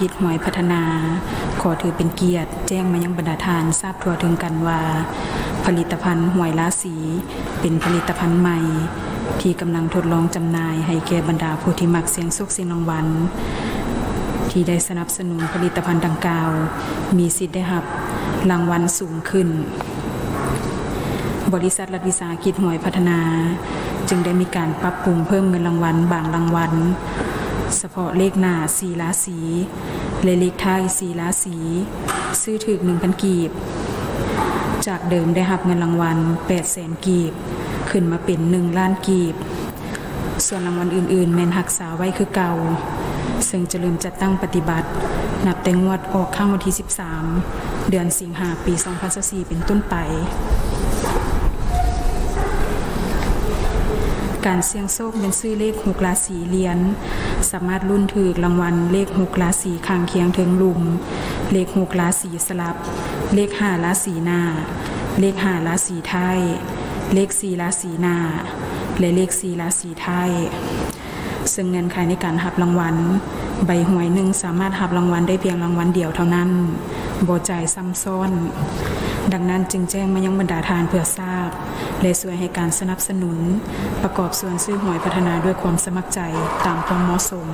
กิจหวยพัฒนา ขอถือเป็นเกียรติ แจ้งมายังบรรดาทานทราบทั่วถึงกันว่า ผลิตภัณฑ์หวยล้าสี เป็นผลิตภัณฑ์ใหม่ ที่กำลังทดลองจำหน่าย ให้แก่บรรดาผู้ที่มักเสียงสุกเสียงรางวัลที่ได้สนับสนุนผลิตภัณฑ์ดังกล่าว มีสิทธิ์ได้รับรางวัลสูงขึ้น บริษัทรัฐวิสาหกิจหวยพัฒนา จึงได้มีการปรับปรุงเพิ่มเงินรางวัลบางรางวัล เฉพาะเลขหน้าสีราศีและเลขท้ายสีราศีซื้อถึก1,000กีบ จากเดิมได้รับเงินรางวัล8แสนกีบ ขึ้นมาเป็น1ล้านกีบ ส่วนรางวัลอื่นๆ แมนหักษาไว้คือเก่า ซึ่งจะเริ่มจัดตั้งปฏิบัติ นับแต่งวดออกข้างวันที่ 13 เดือนสิงหาปี 2024เป็นต้นไป การเสี่ยงโชคเป็นซื้อเลขหกราศีเหรียญสามารถรุ่นถือรางวัลเลขหกราศีข้างเคียงถึงลุม เลขหกราศีสลับ เลขห้าราศีหน้า เลขห้าราศีไทย เลขสี่ราศีหน้า และเลขสี่ราศีไทยซึ่งเงินขายในการหับรางวัล ใบหวยหนึ่งสามารถหับรางวัลได้เพียงรางวัลเดียวเท่านั้นโบจ่ายซ้ำซ้อน ดังนั้นจึงแจ้งมายังบรรดาทานเพื่อทราบ และช่วยให้การสนับสนุน ประกอบส่วนซื้อหวยพัฒนาด้วยความสมัครใจตามความเหมาะสม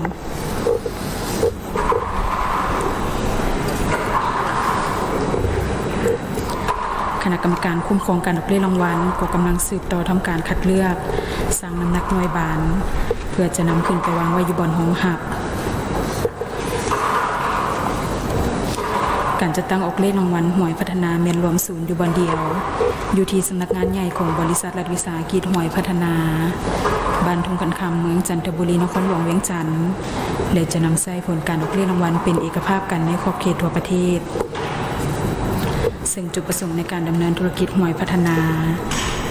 คณะกรรมการคุ้มครองการออกเล่รางวัลก็กำลังสืบต่อทำการคัดเลือก สร้างน้ำหนักหน่วยบาน เพื่อจะนำขึ้นไปวางไว้อยู่บนห้องหับ การจะตั้งออกเลขรางวัลหวยพัฒนาเมนรวมศูนย์อยู่บนเดียว อยู่ที่สำนักงานใหญ่ของบริษัทรัฐวิสาหกิจหวยพัฒนาบ้านทุ่งกันคำเมืองจันทบุรีนครหลวงเวียงจันทร์และจะนำใส่ผลการออกเลขรางวัลเป็นเอกภาพกันในขอบเขตทั่วประเทศ ซึ่งจุดประสงค์ในการดำเนินธุรกิจหวยพัฒนา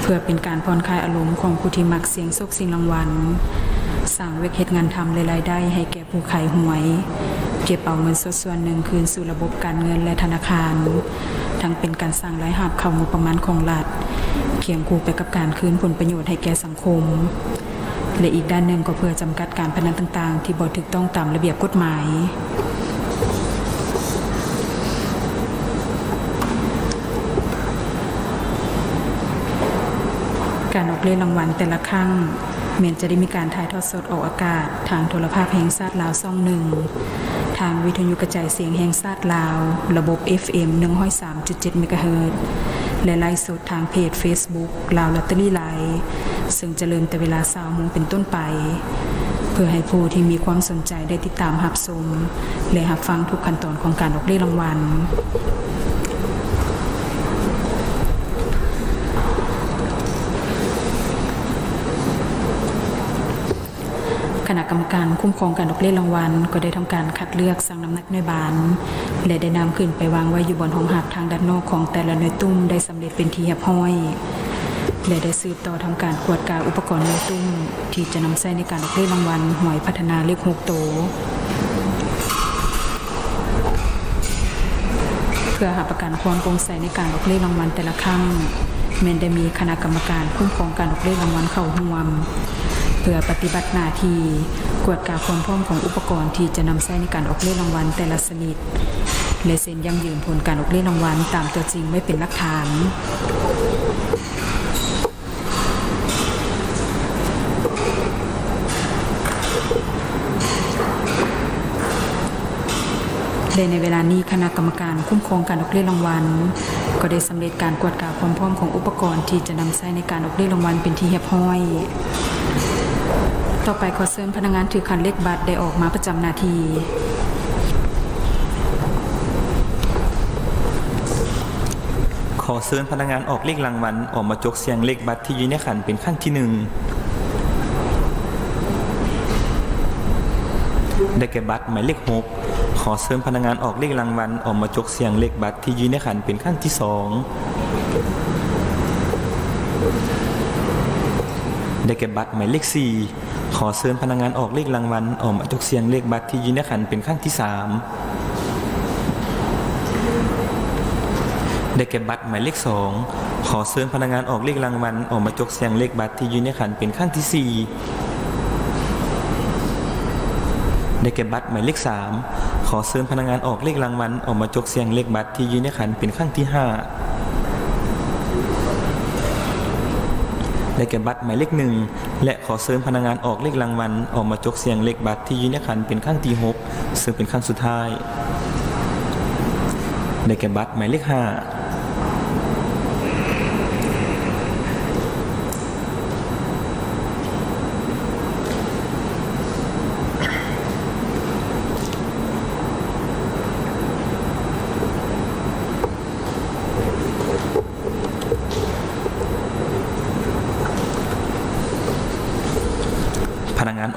เพื่อเป็นการผ่อนคลายอารมณ์ของผู้ที่มักเสียงโชคเสียงรางวัลสร้างเวกเหตุงานทำรายได้ให้แก่ผู้ขายหวย เก็บเอาเงินสดส่วนหนึ่งคืนสู่ระบบการเงินและธนาคาร ทั้งเป็นการสร้างรายหับเข้างบประมาณของรัฐเคียงคู่ไปกับการคืนผลประโยชน์ให้แก่สังคม และอีกด้านหนึ่งก็เพื่อจำกัดการพนันต่างๆ ที่บ่ถูกต้องตามระเบียบกฎหมายการออกเล่นรางวัลแต่ละครั้ง เมนจะได้มีการถ่ายทอดสดออกอากาศ ทางโทรภาพแห่งชาติลาวซ่องหนึ่ง ทางวิทยุกระจายเสียงแห่งชาติลาว ระบบ FM 103.7เมกะเฮิรตซ์และไลฟ์สดทางเพจ Facebook ลาวลอตเตอรี่ไลฟ์ซึ่งจะเริ่มแต่เวลาสาวโมงเป็นต้นไป เพื่อให้ผู้ที่มีความสนใจได้ติดตามหับชมและหับฟังทุกขั้นตอนของการออกเลขรางวัล คณะกรรมการคุ้มครองการออกเล่นรางวัล ก็ได้ทำการคัดเลือกสั่งน้ำหนักหน่วยบาน และได้นำขึ้นไปวางไว้อยู่บนห้องหับทางด้านนอกของแต่ละหน่วยตุ้มได้สำเร็จเป็นที่เรียบร้อย และได้สืบต่อทำการขวดกาอุปกรณ์หน่วยตุ้ม ที่จะนำใช้ในการออกเล่นรางวัลหวยพัฒนาเลขหกโตวเพื่อหาประกันความโปร่งใสในการออกเลขรางวัลแต่ละครั้งแม้นได้มีคณะกรรมการคุ้มครองการออกเลขรางวัลเข้าร่วม เพื่อปฏิบัติหน้าที่กวดกาความพร้อมของอุปกรณ์ที่จะนำใช้ในการออกเลขรางวัลแต่ละชนิดและเซ็นยังยืนผลการออกเลขรางวัลตามตัวจริงไม่เป็นหลักฐานและในเวลานี้คณะกรรมการคุ้มครองการออกเลขรางวัลก็ได้สำเร็จการกวดกาความพร้อมของอุปกรณ์ที่จะนำใช้ในการออกเลขรางวัลเป็นที่เรียบร้อย ต่อไปขอเชิญพนักงานถือคันเลขบัตรได้ออกมาประจำนาที ขอเชิญพนักงานออกเลขรางวัลออกมาจกเสียงเลขบัตรที่อยู่ในขันเป็นขั้นที่หนึ่งได้แก่บัตรหมายเลขหกขอเชิญพนักงานออกเลขรางวัลออกมาจกเสียงเลขบัตรที่อยู่ในขันเป็นขั้นที่สองได้แก่บัตรหมายเลขสี่ ขอเชิญพนักงานออกเลขรางวัลออกมาจกเสียงเลขบัตรที่ยู่ในขันเป็นขั้นที่สามได้แก่บัตรหมายเลขสองขอเชิญพนักงานออกเลขรางวัลออกมาจกเสียงเลขบัตรที่ยู่ในขันเป็นขั้นที่สี่ได้แก่บัตรหมายเลข3ขอเชิญพนักงานออกเลขรางวัลออกมาจกเสียงเลขบัตรที่ยู่ในขันเป็นครั้งที่ห้า 5ได้แก่บัตรหมายเลขหนึ่งและขอเสริมพนักงานออกเลขรางวัลออกมาจกเสียงเลขบัตรที่ยืนขันเป็นขั้งที่6ซึ่งเป็นขั้งสุดท้ายได้แก่บัตรหมายเลขห้า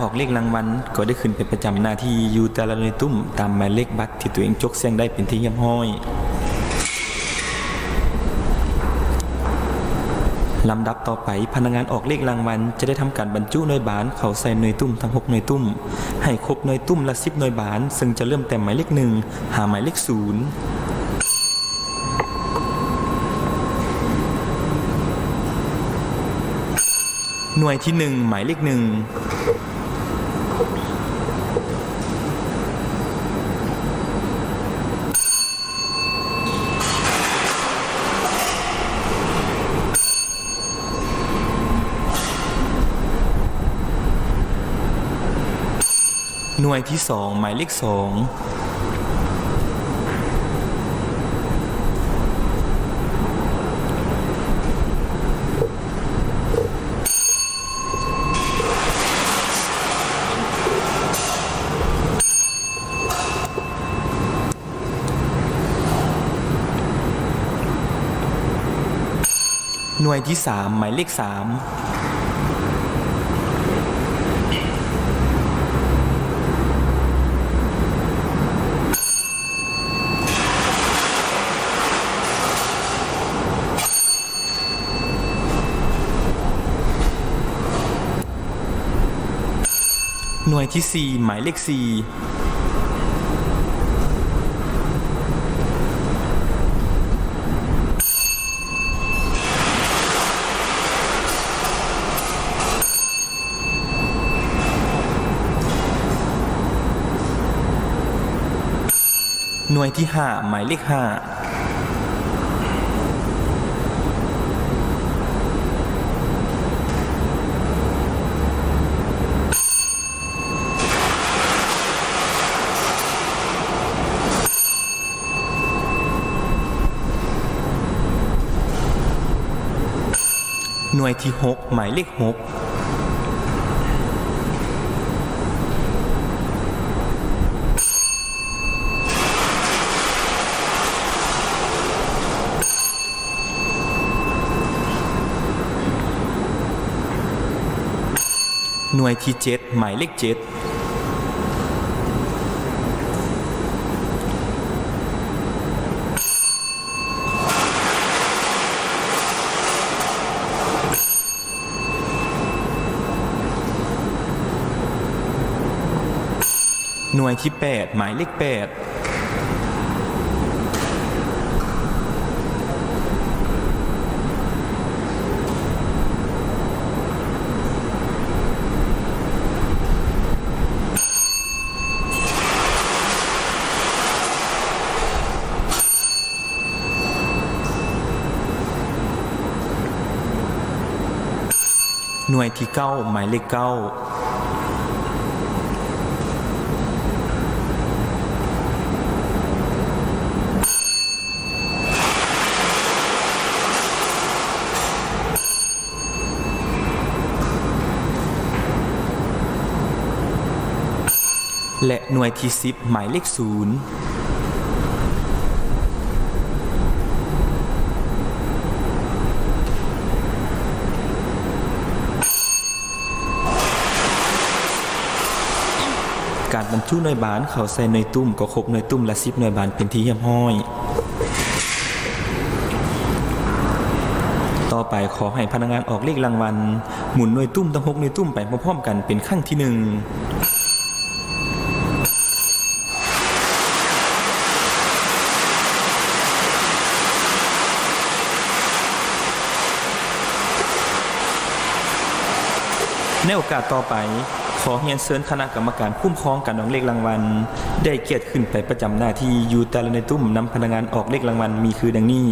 ออกเลขรางวัลก็ได้ขึ้นเป็นประจำหน้าที่อยู่แต่ละหน่วยตุ้มตามหมายเลขบัตรที่ตัวเองจกเสียงได้เป็นที่เยี่ยมห้อยลำดับต่อไปพนักงานออกเลขรางวัลจะได้ทำการบรรจุหน่วยบานเข้าใส่หน่วยตุ้มทั้ง6หน่วยตุ้ม ให้ครบหน่วยตุ้มละ10หน่วยบาน ซึ่งจะเริ่มแต่หมายเลขหนึ่งหาหมายเลขศูนย์หน่วยที่หนึ่งหมายเลขหนึ่ง หน่วยที่สองหมายเลขสองหน่วยที่สามหมายเลขสาม ยที่ 4 หมายเลข 4หน่วยที่ 5 หมายเลข5 หน่วยที่ 6 หมายเลข6หน่วยที่ 7 หมายเลข7 หน่วยที่ 8 หมายเลข8หน่วยที่9หมายเลข9 และหน่วยที่10หมายเลข0การบรรจุหน่วยบานเขาใส่หน่วยตุ้มก็ครบหน่วยตุ้มและสิบหน่วยบานเป็นที่เยี่ยมห้อย ต่อไปขอให้พนักงานออกเลขรางวัลหมุนหน่วยตุ้มทั้งหกหน่วยตุ้มไปพร้อมๆกันเป็นครั้งที่หนึ่ง อกาสต่อไป ขอเฮียนเชิญคณะกรรมการคุ้มครองการออกเลขรางวัล ได้เกียรติขึ้นไปประจำหน้าที่อยู่แต่ละในตุ้มนำพนักงานออกเลขรางวัลมีคือดังนี้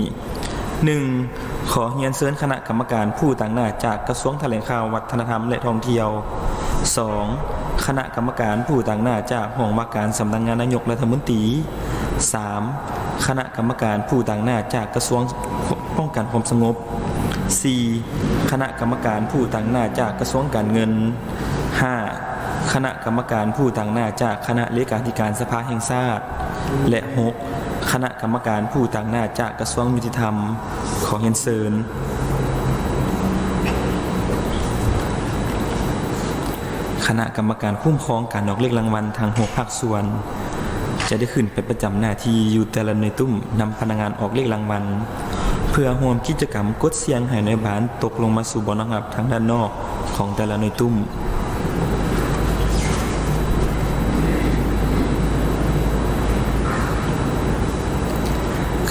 1. ขอเฮียนเชิญคณะกรรมการผู้ต่างหน้าจากกระทรวงแถลงข่าววัฒนธรรมและท่องเที่ยว 2. คณะกรรมการผู้ต่างหน้าจากห้องว่าการสำนักงานนายกรัฐมนตรี 3. คณะกรรมการผู้ต่างหน้าจากกระทรวงป้องกันความสงบ 4. คณะกรรมการผู้ต่างหน้าจากกระทรวงการเงิน 5. คณะกรรมการผู้ต่างหน้าจากคณะเลขาธิการสภาแห่งชาติและ 6. คณะกรรมการผู้ต่างหน้าจากกระทรวงยุติธรรมขอเห็นเซินคณะกรรมการคุ้มครองการออกเลขรางวัลทางหัวภาคส่วน จะได้ขึ้นไปประจำหน้าที่อยู่แต่ละในอยตุ้มนำพนักงานออกเลขรางวัล เพื่อร่วมกิจกรรมกดเสียงให้ในอยบานตกลงมาสู่บ่อน้ำับทางด้านนอกของแต่ละในอยตุ้ม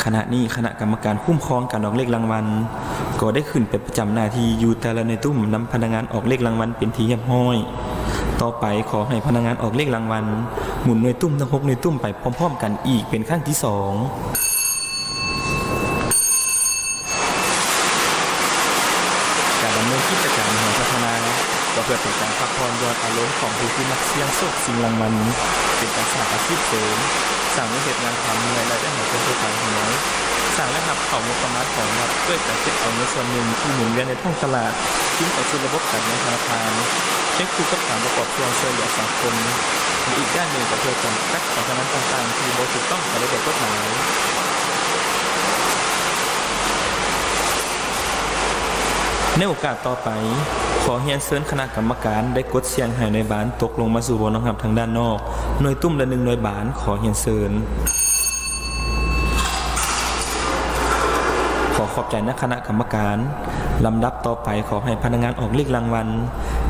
ขณะนี้คณะกรรมการคุ้มครองการออกเลขรางวัล ก็ได้ขึ้นไปประจำหน้าที่อยู่แต่ละในตุ้มนำพนักงานออกเลขรางวัลเป็นทีเรียบร้อย ต่อไปขอให้พนักงานออกเลขรางวัล หมุนหน่วยตุ้มทั้งหกหน่วยตุ้มไปพร้อม ๆ กันอีกเป็นครั้งที่สอง การดำเนินกิจการแห่งพัฒนาก็เพื่อเป็นการพักผ่ อนหยอดอารมณ์ของผู้ที่มักเสี่ยงโชคสิ่งรางวัลเป็นการสร้างอาชีพเสริมสร้างเหตุงานทำเงินรายได้ให้เป็นผู้ทางหัวสร้างและหับเข่างบประมาณของรัฐด้วยการเก็บเอาเงินส่วนหนึ่งที่หมุนเวียนในท้องตลาดทิ้งเข้าสู่ระบบการเงินธนาคารเช็คคู่กับการประกอบส่วนช่วยเหลือสังคมอีกด้านหนึ่งก็เพื่อจำกัดการพนันต่างๆที่บ่ถูกต้องตามระเบียบกฎหมาย ในโอกาสต่อไป ขอเฮียนเซิญคณะกรรมการได้กดเสียงให้ในบานตกลงมาสู่บนนะครับทางด้านนอก หน่วยตุ้มละหนึ่งหน่วยบานขอเฮียนเซิญขอขอบใจนะคณะกรรมการลำดับต่อไปขอให้พนักงานออกเลขรางวัล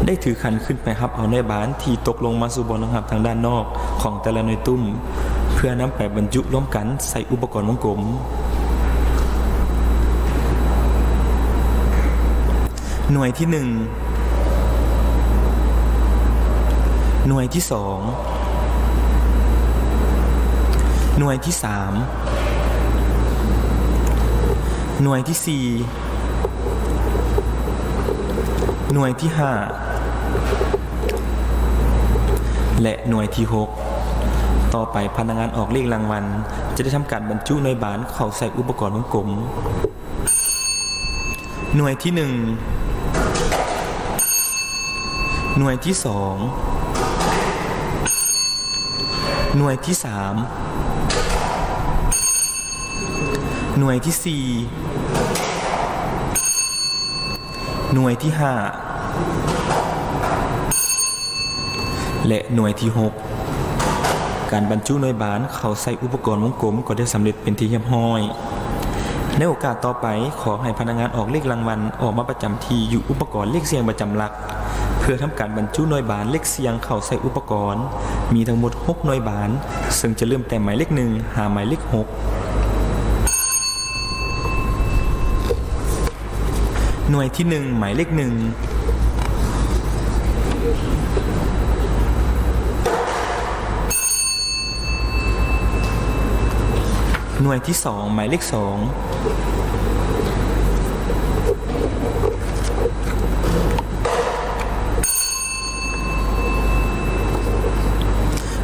ได้ถือคันขึ้นไปรับเอาในบานที่ตกลงมาสู่บนนะครับทางด้านนอก ของแต่ละหน่วยตุ้ม เพื่อนำไปบรรจุร่วมกันใส่อุปกรณ์วงกลม หน่วยที่หนึ่งหน่วยที่สองหน่วยที่สามหน่วยที่สี่หน่วยที่ห้าและหน่วยที่หกต่อไปพนักงานออกเลขรางวัล จะได้ทำการบรรจุในบานเข้าใส่อุปกรณ์วงกลมหน่วยที่หนึ่ง หน่วยที่สองหน่วยที่สามหน่วยที่สี่หน่วยที่ห้าและหน่วยที่หกการบรรจุหน่วยบานเขาใส่อุปกรณ์วงกลมก็ได้สำเร็จเป็นที่เรียบร้อย ในโอกาสต่อไปขอให้พนักงานออกเลขรางวัลออกมาประจำทีอยู่อุปกรณ์เลขเสียงประจำหลัก เพื่อทำการบรรจุหน่วยบานเลขเสียงเข้าใส่อุปกรณ์ มีทั้งหมด 6 หน่วยบาน ซึ่งจะเริ่มแต่หมายเลขหนึ่งหาหมายเลข6หน่วยที่1หมายเลขหนึ่งหน่วยที่2หมายเลขสอง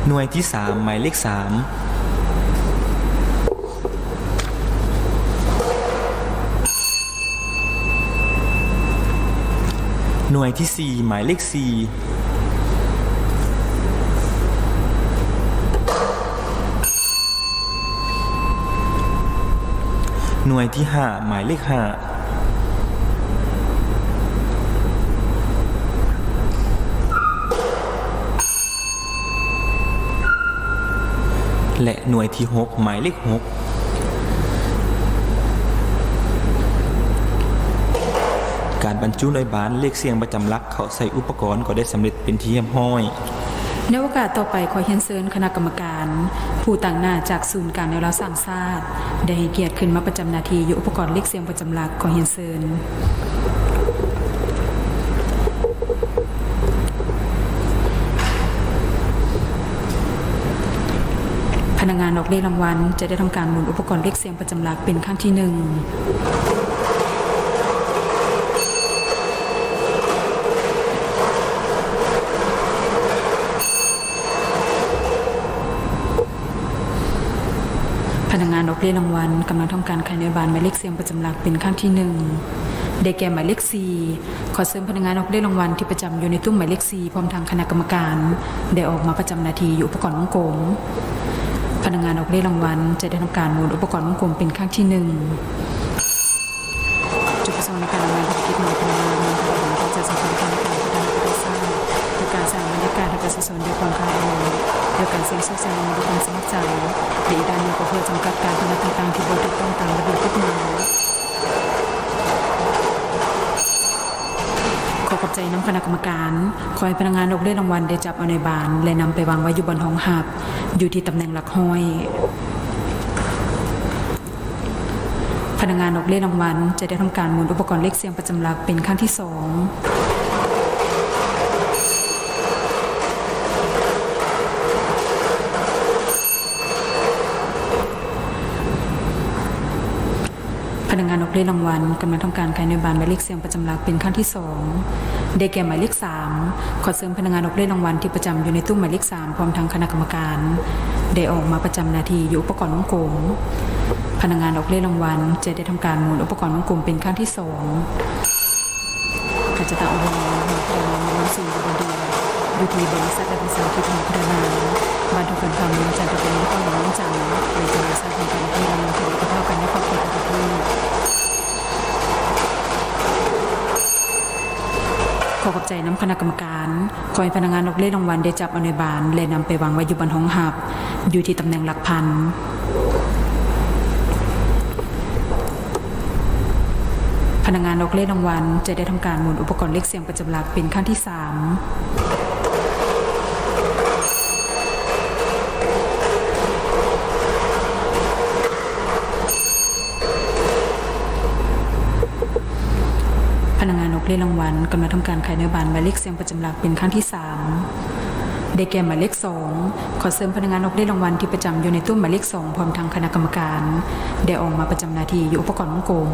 หน่วยที่ 3 หมายเลข 3หน่วยที่ 4 หมายเลข 4 หน่วยที่ 5 หมายเลข 5 และหน่วยที่ 6 หมายเลข 6การบรรจุหน่วยบานเลขเสียงประจำหลักเขาใส่อุปกรณ์ก็ได้สำเร็จเป็นที่เรียบร้อย ในโอกาสต่อไปขอเฮียนเซิญคณะกรรมการ ผู้ต่างหน้าจากศูนย์การในเราสร้างชาติได้ให้เกียรติขึ้นมาประจำนาทีอยู่อุปกรณ์เลขเสียงประจำหลักขอเฮียนเซิญ งานออกเลขรางวัลจะได้ทำการหมุนอุปกรณ์เลขเสียงประจำหลักเป็นครั้งที่หนึ่งพนักงานออกเลขรางวัลกำลังทำการขายในบานหมายเลขเสียงประจำหลักเป็นครั้งที่หนึ่งได้แก่หมายเลขสี่ขอเสริมพนักงานออกเลขรางวัลที่ประจำอยู่ในตู้หมายเลขสี่พร้อมทางคณะกรรมการ ได้ออกมาประจำนาทีอยู่อุปกรณ์วงกลม พนักงานออกเลขรางวัลจะได้ทำการหมุนอุปกรณ์วงกลมเป็นครั้งที่หนึ่งจุดประสงค์ในการดำเนินภารกิจหน่วยพนักงานมีการบริหารจัดสรรการในการพัฒนาผู้สร้างโดยการสร้างบรรยากาศให้ประชาชนด้วยความคลายอารมณ์โดยการเสียงโชคแสดงด้วยความสมัครใจและอีกด้านหนึ่งก็เพื่อจำกัดการพนันต่างๆที่บถูกต้องตามระเบียบกฎหมายขอขอบใจน้ำคณะกรรมการ ขอให้พนักงานออกเลขรางวัลได้จับเอาในบาน และนำไปวางไว้อยู่บนห้องหับ อยู่ที่ตำแหน่งหลักห้อย พนักงานออกเลขรางวัลจะได้ทำการหมุนอุปกรณ์เลขเสียงประจำหลักเป็นครั้งที่สองพนักงานออกเลขรางวัลกำลังทำการขายในบานหมายเลขเสียงประจำหลักเป็นครั้งที่สอง ได้แก่หมายเลขสามขอเสริมพนักงานออกเลขรางวัลที่ประจำอยู่ในตู้หมายเลขสามพร้อมทางคณะกรรมการ ได้ออกมาประจำนาทีอยู่อุปกรณ์วงกลมพนักงานออกเลขรางวัลจะได้ทำการหมุนอุปกรณ์วงกลมเป็นครั้งที่สองขจตาอุบลหัวพระนามน้ำสีบนดียอยู่ที่บริษัทและบริษัทที่ทำพระนามบ้านทุกคนทำเมืองจันทบุรีนครหลวงจันทร์ในจังหวัดสระบุรีที่ดำเนินคดีกระท่ารอบค อขอบใจน้ำคณะกรรมการคอยพนักงานออกเล่นรางวัลได้จับอนุบาลและนำไปวางไว้อยู่บนห้องหับ อยู่ที่ตำแหน่งหลักพันพนักงานออกเล่นรางวัลจะได้ทำการหมุนอุปกรณ์เล็กเสียงประจำหลักเป็นขั้นที่ 3 พนักงานออกเลขรางวัลกำลังทำการขายในบานหมายเลขเสียงประจำหลักเป็นขั้นที่สามได้แก่หมายเลขสองขอเสริมพนักงานออกเลขรางวัลที่ประจำอยู่ในตู้หมายเลขสองพร้อมทางคณะกรรมการได้ออกมาประจำหนาทีอยู่อุปกรณ์วงกลม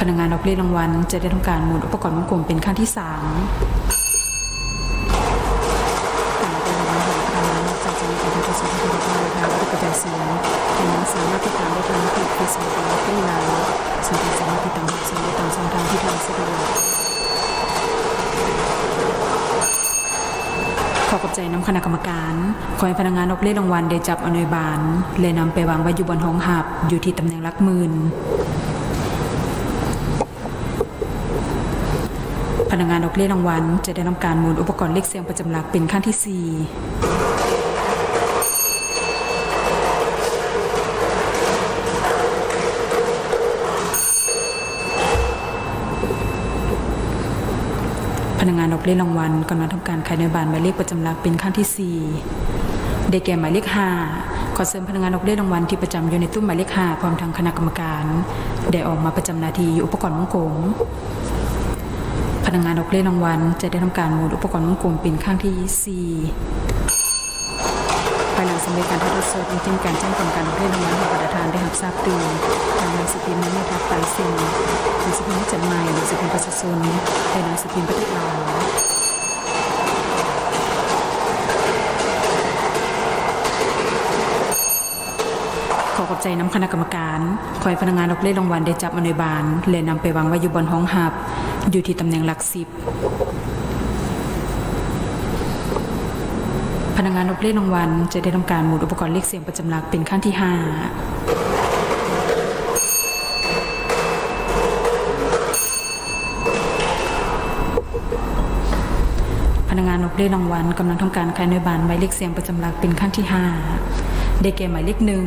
พนักงานออกเลขรางวัลจะได้ทำการหมุนอุปกรณ์วงกลมเป็นขั้นที่สามการเป็นรางวัลของพนักงานนอกจากจะมีการทดสอบที่ถูกต้งทางระบบกระจายเสียงแต่ยังสามารถติดตามได้ทางเพจเฟซบุ๊กและไลน์ ซึ่งสามติตามรับชมตามช่องทางที่ทางสะดวกขอขอบใจน้ำคณะกรรมการ ขอให้พนักงานออกเลขรางวัลได้จับอนวยบานและนำไปวางไว้อยู่บนห้องหับ อยู่ที่ตำแหน่งลักหมื่นพนักงานออกเลขรางวัลจะได้ทำการหมุนอุปกรณ์เลขเสียงประจำหลักเป็นขั้นที่4 พนักงานออก เลขรางวัลกำลังทำการขายในบานหมายเลขประจำหลักเป็นขั้นที่ 4 ได้แก่หมายเลข5ขอเสริมพนักงานออกเลขรางวัลที่ประจำอยู่ในตู้หมายเลข5พร้อมทางคณะกรรมการ ได้ออกมาประจำนาทีอยู่อุปกรณ์วงกลมพนักงานออกเลขรางวัลจะได้ทำการหมุนอุปกรณ์วงกลมเป็นข้างที่4ภายหลังสำเร็จการทดสอบยังมีการแจ้งผลการออกเลขรางวัลให้ประธานได้รับทราบตื่นทางหนังสือพิมพ์นั้นไม่ทับตายสิ่งหนัง สือพิมพ์จดหมายหนังสือพิมพ์ประชาชนและหนังสือพิมพ์ประเทศลาวขอขอบใจน้ำคณะกรรมการขอให้พนักงานออกเลขรางวัลได้จับมาในบานและนำไปวางไว้อยู่บนห้องหับ อยู่ที่ตำแหน่งหลักสิบพนักงานออกเลขรางวัลจะได้ทำการหมุนอุปกรณ์เลขเสียงประจำหลักเป็นขั้นที่5พนักงา นออกเลขรางวัลกำลังทำการขายในบานหมายเลขเสียงประจำหลักเป็นขั้นที่ 5 ได้แก่หมายเลขหนึ่ง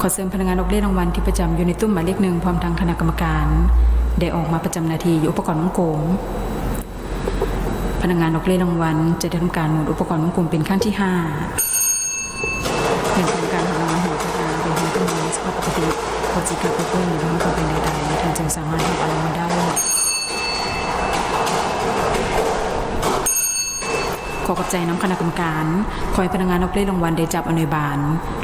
ขอเสริมพนักงานออกเลขรางวัลที่ประจำอยู่ในตู้หมายเลขหนึ่งพร้อมทางคณะกรรมการ ได้ออกมาประจำนาทีอยู่อุปกรณ์วงกลมพนักงานออกเลขรางวัลจะได้ทำการหมุนอุปกรณ์วงกลมเป็นขั้นที่ 5เป็นโครงการของรางวัลหัวกระดานเป็นหัวกระดานสภาพปกติพอจิกาเพื่อนหรือว่าเป็นใดๆท่านจึงสามารถหยิบเอามาได้ อขอขอบใจน้ำคณะกรรมการขอให้พนักงานออกเลขรางวัลได้จับอาในบาน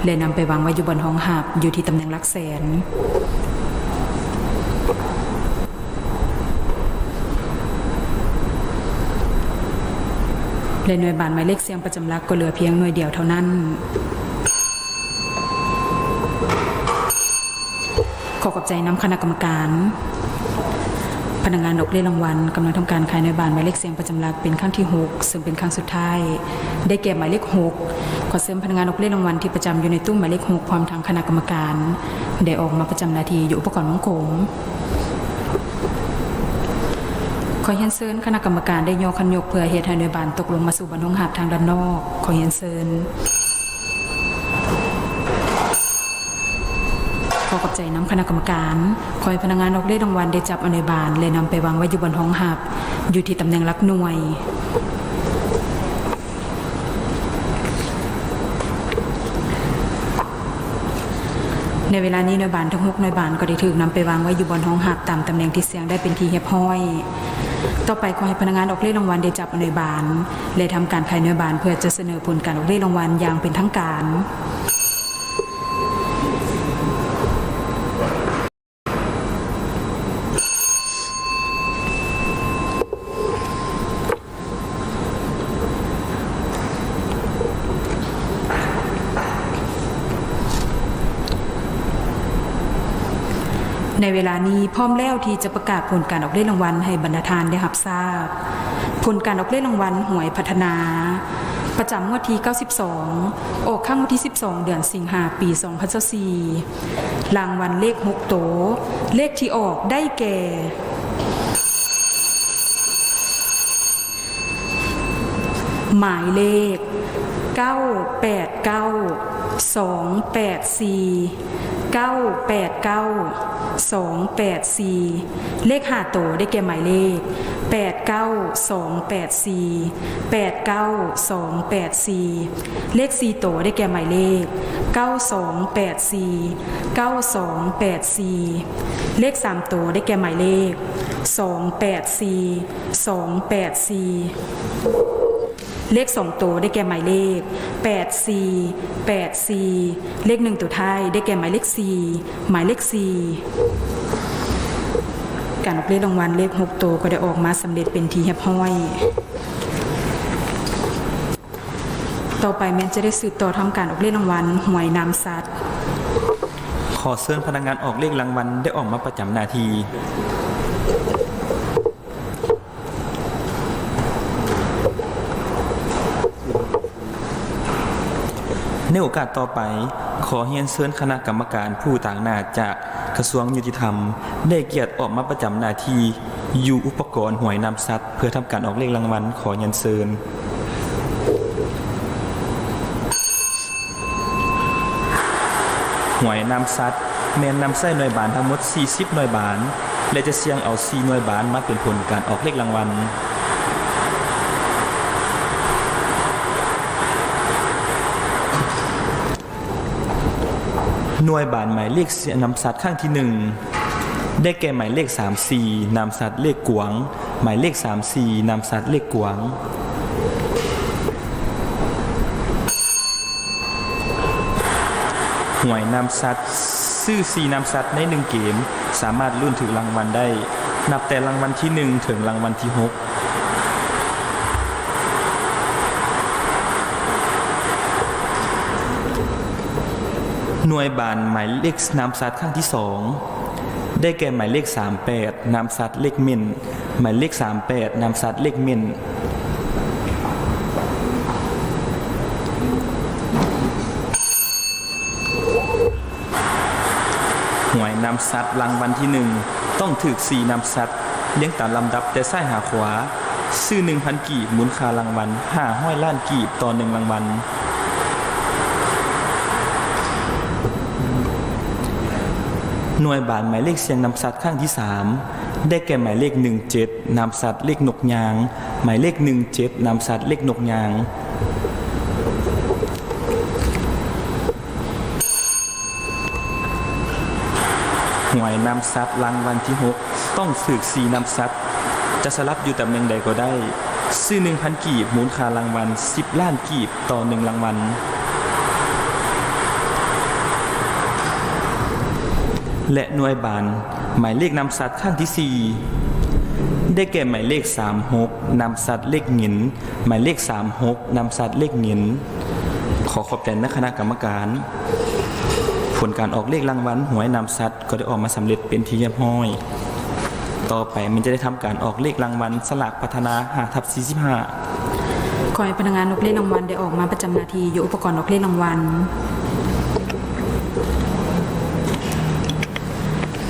และนำไปวางไว้อยู่บนห้องหับอยู่ที่ตำแหน่งลักแสนและหน่วยบานหมายเลขเสียงประจำลักก็เหลือเพียงหน่วยเดียวเท่านั้น ขอขอบใจน้ำคณะกรรมการ พนักงานออกเลขรางวัลกำลังทำการขายในบานหมายเลขเสียงประจำหลักเป็นครั้งที่ 6 ซึ่งเป็นครั้งสุดท้าย ได้แก่หมายเลข6ขอเสริมพนักงานออกเลขรางวัลที่ประจำอยู่ในตู้หมายเลข6พร้อมทางคณะกรรมการได้ออกมาประจำหนาทีอยู่อุปกรณ์มังโกงขอเฮียนเซินคณะกรรมการได้ยกคันยกเพื่อเหตุให้หน่วยบานตกลงมาสู่บันทงหับทางด้านนอก ขอเฮียนเซิน อขอบใจน้ำคณะกรรมการขอให้พนักงานออกเลขรางวัลได้จับอาในบานเลยนำไปวางไว้อยู่บนห้องหับ อยู่ที่ตำแหน่งหลักหน่วยในเวลานี้หน่วยบานทั้งหกหน่วยบานก็ได้ถูกนำไปวางไว้อยู่บนห้องหับตามตำแหน่งที่เสียงได้เป็นทีเฮียบห้อย ต่อไปขอให้พนักงานออกเลขรางวัลได้จับอาหน่วยบานและทำการขายหน่วยบานเพื่อจะเสนอผลการออกเลขรางวัลอย่างเป็นทางการ ในเวลานี้พร้อมแล้วที่จะประกาศผลการออกเลขรางวัลให้บรรดาทานได้รับทราบ ผลการออกเลขรางวัลหวยพัฒนา ประจำงวดที่ 92 ออกข้างวันที่ 12 เดือนสิงหาปี 2024รางวัลเลข 6 โตวเลขที่ออกได้แก่หมายเลข 989 284 989 284 เลขหาโตได้แก่หมายเลข 89284 89284 เลขสี่โตได้แก่หมายเลข 9284 9284 เลขสามโตได้แก่หมายเลข 284 284 เลขสองตัวได้แก่หมายเลข8 4 8 4เลขหนึ่งตัวท้ายได้แก่หมายเลข4หมายเลข4การออกเลขรางวัลเลข6ตัวก็ได้ออกมาสำเร็จเป็นทีเรียบห้อย ต่อไปแมนจะได้สืบต่อทำการออกเลขรางวัลหวยนำสัตว์ขอเชิญพนักงานออกเลขรางวัลได้ออกมาประจำนาที ในโอกาสต่อไป ขอเฮียนเชิญคณะกรรมการผู้ต่างหน้าจากกระทรวงยุติธรรม ได้เกียรติออกมาประจำหน้าที่อยู่อุปกรณ์หวยนำสัตว์ เพื่อทำการออกเลขรางวัลขอเฮียนเชิญหวยนำซัดแมนนำไส้หน่วยบานทั้งหมด 40 หน่วยบาน และจะเสี่ยงเอา 4 หน่วยบานมาเป็นผลการออกเลขรางวัล หน่วยบานหมายเลขนำสัตว์ข้างที่หนึ่งได้แก่หมายเลข 34นามสัตว์เลขกวง หมายเลข 34นามสัตว์เลขกวง หวยนามสัตว์ซื่อ4นามสัตว์ใน1เกม สามารถลุ้นถึงรางวัลได้ นับแต่รางวัลที่ 1 ถึงรางวัลที่ 6 หน่วยบานหมายเลขนำสัตว์ข้างที่สองได้แก่หมายเลข 38นำสัตว์เลขม่นหมายเลข 38นำสัตว์เลขม่นหวยนำสัตว์รางวัลที่หนึ่งต้องถือสี่นำสัตว์เลี้ยงตามลำดับแต่ซ้ายหาขวา ซื้อหนึ่งพันกีบหมุนค่ารางวัลห้าห้อยล้านกีบต่อหนึ่งรางวัล หน่วยบานหมายเลขเสียงนำสัตว์ข้างที่สามได้แก่หมายเลขหนึ่งเจ็ดนำสัตว์เลขนกยาง หมายเลขหนึ่งเจ็ดนำสัตว์เลขนกยางหวยนำซัดรางวัลที่ 6 ต้องสืกสีนำซัดจะสลับอยู่ตำแหน่งใดก็ได้ ซื้อ1,000 กีบมูลค่ารางวัล 10 ล้านกีบต่อ 1 รางวัล และหน่วยบานหมายเลขนำสัตว์ขั้นที่ 4 ได้แก่หมายเลข 36นำสัตว์เลขเงินหมายเลข 36นำสัตว์เลขเงินขอขอบใจนักคณะกรรมการ ผลการออกเลขรางวัลหวยนำสัตว์ก็ได้ออกมาสำเร็จเป็นที่เรียบร้อย ต่อไปมันจะได้ทำการออกเลขรางวัลสลากพัฒนา5ทับ45ขอให้พนักงานออกเลขรางวัลได้ออกมาประจำนาทีอยู่อุปกรณ์ออกเลขรางวัล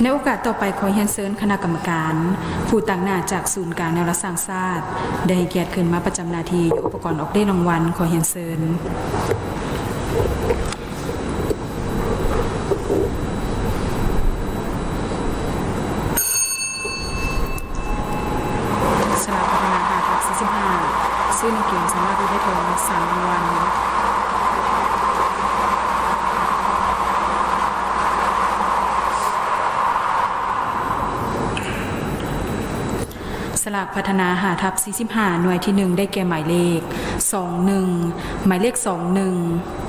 ในโอกาสต่อไปขอเฮียนเซิญคณะกรรมการ ผู้ต่างหน้าจากศูนย์การแนวรักสร้างชาติได้ให้เกียรติขึ้นมาประจำหน้าที่อยู่อุปกรณ์ออกเลขรางวัลขอเฮียนเซิญ สลากพัฒนาหาทับ45ซึ่งในเกมสามารถได้ทองสามรางวัลส ลากพัฒนาหาทับ45 หน่วยที่ 1 ได้แก่หมายเลข 21 หมายเลข 21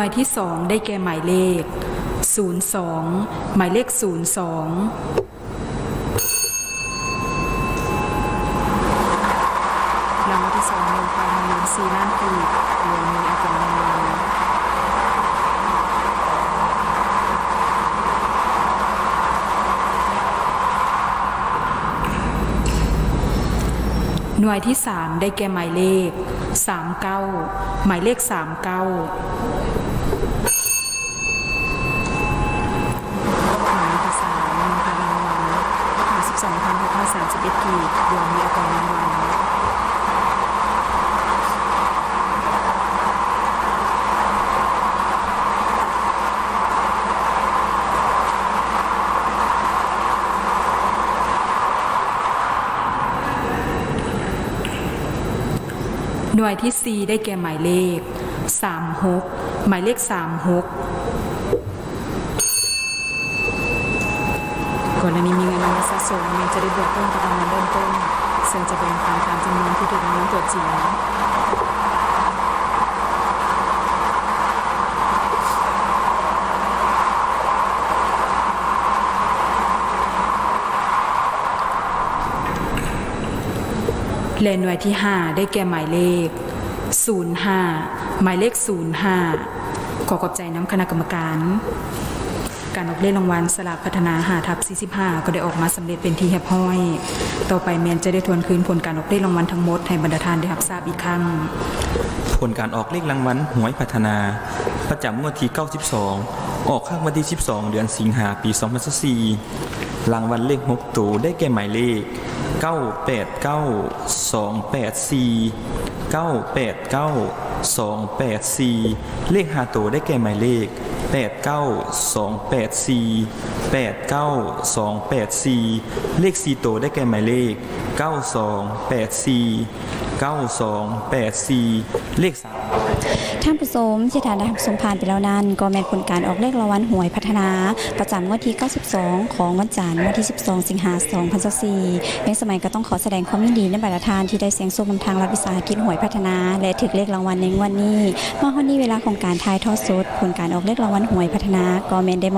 วยที่สองได้แก่หมายเลข 02 หมายเลข 02รางวัลที่สองหนึ่งพันหนึ่งสี่ล้านกีบโดมีอาจารย์ดนเนินหน่วยที่ 3 ได้แก่หมายเลข 39 หมายเลข 39 หกร้อยสามสิบเอ็ดกีบรวมมีอากรรางวัลหน่วยที่ 4 ได้แก่หมายเลข 36 หมายเลข 36 กรณีมีเงินรางวัลสะสมเงินจะได้บวกเพิ่มกับรางเริ่มต้นซึ่งจะเป็นการตามจำนวนที่ถูกรางตัวจริงแลน่วยที่ 5 ได้แก่หมายเลข 05 หมายเลข 05 ขอขอบใจน้ำคณะกรรมการ การออกเลขรางวัลสลากพัฒนาหาทับ45 ก็ได้ออกมาสำเร็จเป็นที่เรียบร้อย ต่อไปแมนจะได้ทวนคืนผลการออกเลขรางวัลทั้งหมดให้บรรดาทานได้รับทราบอีกครั้ง ผลการออกเลขรางวัลหวยพัฒนา ประจำงวดที่ 92 ออกข้างวันที่ 12 เดือนสิงหาปี 2024รางวัลเลข6ตัวได้แก่หมายเลข 989 284 989 284 เลข5ตัวได้แก่หมายเลข 89284 89284เลข4ตัวได้แก่หมายเลข9284 9284เลข3ท่านผู้ชมที่ทานได้รับชมผ่านไปแล้วนั้น ก็แม่นผลการออกเลขรางวัลหวยพัฒนา ประจำวันที่ 92 ของวันจันทร์วันที่ 12 สิงหาคม 2024เป็นสมัยก็ต้องขอแสดงความยินดีในบรรดาทานที่ได้เสียงโชคนำทางรัฐวิสาหกิจหวยพัฒนา และถึกเลขรางวัลในงวดนี้เมื่อวันนี้เวลาของการทายทอดสดผลการออกเลขรางวัลหวยพัฒนาก็แม่นได้